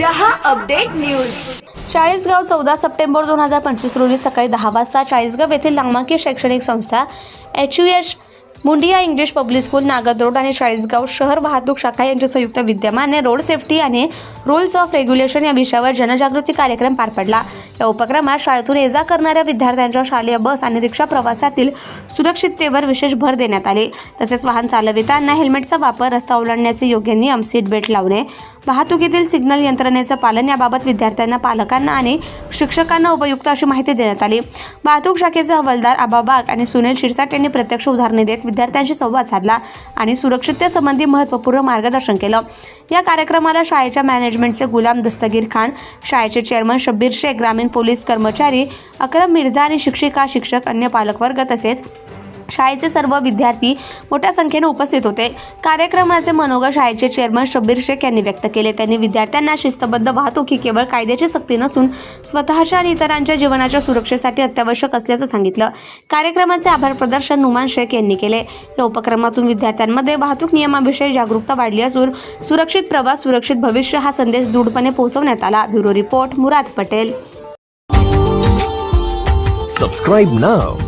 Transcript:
रहा update news. Chalisgaon चौदा September दोन हजार पंचवीस रोजी सकाळी दहा वाजता चाळीसगाव येथील लांबाकी शैक्षणिक संस्था H U H Mundia English public school Nagad road आणि चाळीसगाव शहर वाहतूक शाखा यांच्या संयुक्त विद्यमाने रोड सेफ्टी आणि रूल्स ऑफ रेग्युलेशन या विषयावर जनजागृती कार्यक्रम पार पडला. या उपक्रमात शाळेतून ये जा करणाऱ्या विद्यार्थ्यांच्या शालेय बस आणि रिक्षा प्रवासातील सुरक्षिततेवर विशेष भर देण्यात आले. तसेच वाहन चालविताना हेल्मेटचा वापर रस्ता ओलांडण्याचे योग्य नियम सीट बेल्ट लावणे वाहतुकीतील सिग्नल यंत्रणेचं पालन याबाबत विद्यार्थ्यांना पालकांना आणि शिक्षकांना उपयुक्त अशी माहिती देण्यात आली. वाहतूक शाखेचे हवालदार आबाबाग आणि सुनील शिरसाट यांनी प्रत्यक्ष उदाहरणे देत विद्यार्थ्यांशी संवाद साधला आणि सुरक्षिततेसंबंधी महत्त्वपूर्ण मार्गदर्शन केलं. या कार्यक्रमाला शाळेच्या मॅनेजमेंटचे गुलाम दस्तगीर खान शाळेचे चेअरमन शब्बीर शेख ग्रामीण पोलीस कर्मचारी अक्रम मिर्झा आणि शिक्षिका शिक्षक अन्य पालकवर्ग तसेच शाळेचे सर्व विद्यार्थी मोठ्या संख्येने उपस्थित होते. कार्यक्रमाचे मनोगत शाळेचे चेअरमन शब्बीर शेख यांनी व्यक्त केले. त्यांनी विद्यार्थ्यांना शिस्तबद्ध वाहतूक ही केवळ कायद्याची सक्ती नसून स्वतःच्या आणि इतरांच्या जीवनाच्या सुरक्षेसाठी अत्यावश्यक असल्याचं सांगितलं. कार्यक्रमाचे आभार प्रदर्शन नुमान शेख यांनी केले. या उपक्रमातून विद्यार्थ्यांमध्ये वाहतूक नियमाविषयी जागरूकता वाढली असून सुरक्षित प्रवास सुरक्षित भविष्य हा संदेश दृढपणे पोहोचवण्यात आला. Bureau report Murad Patel. Subscribe now